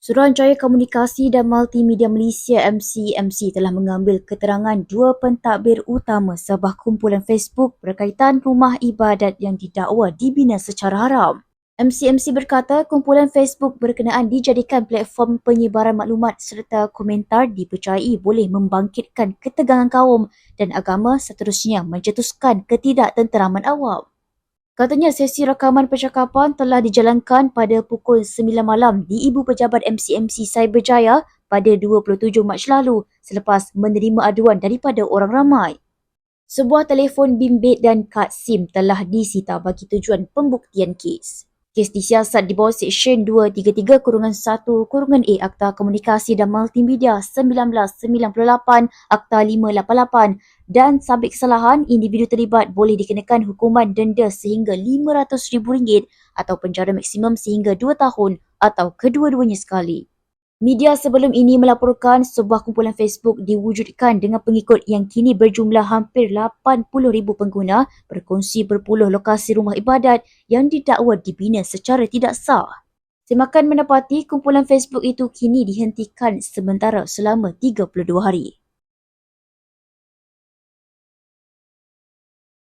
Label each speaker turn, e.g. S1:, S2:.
S1: Suruhanjaya Komunikasi dan Multimedia Malaysia MCMC telah mengambil keterangan dua pentadbir utama sebuah kumpulan Facebook berkaitan rumah ibadat yang didakwa dibina secara haram. MCMC berkata kumpulan Facebook berkenaan dijadikan platform penyebaran maklumat serta komentar dipercayai boleh membangkitkan ketegangan kaum dan agama seterusnya mencetuskan ketidaktenteraman awam. Katanya sesi rakaman percakapan telah dijalankan pada pukul 9 malam di Ibu Pejabat MCMC Cyberjaya pada 27 Mac lalu selepas menerima aduan daripada orang ramai. Sebuah telefon bimbit dan kad SIM telah disita bagi tujuan pembuktian kes. Kes disiasat di bawah Seksyen 233 kurungan 1 kurungan A Akta Komunikasi dan Multimedia 1998 Akta 588 dan sabit kesalahan individu terlibat boleh dikenakan hukuman denda sehingga RM500,000 atau penjara maksimum sehingga 2 tahun atau kedua-duanya sekali. Media sebelum ini melaporkan sebuah kumpulan Facebook diwujudkan dengan pengikut yang kini berjumlah hampir 80,000 pengguna berkongsi berpuluh lokasi rumah ibadat yang didakwa dibina secara tidak sah. Semakan menepati kumpulan Facebook itu kini dihentikan sementara selama 32 hari.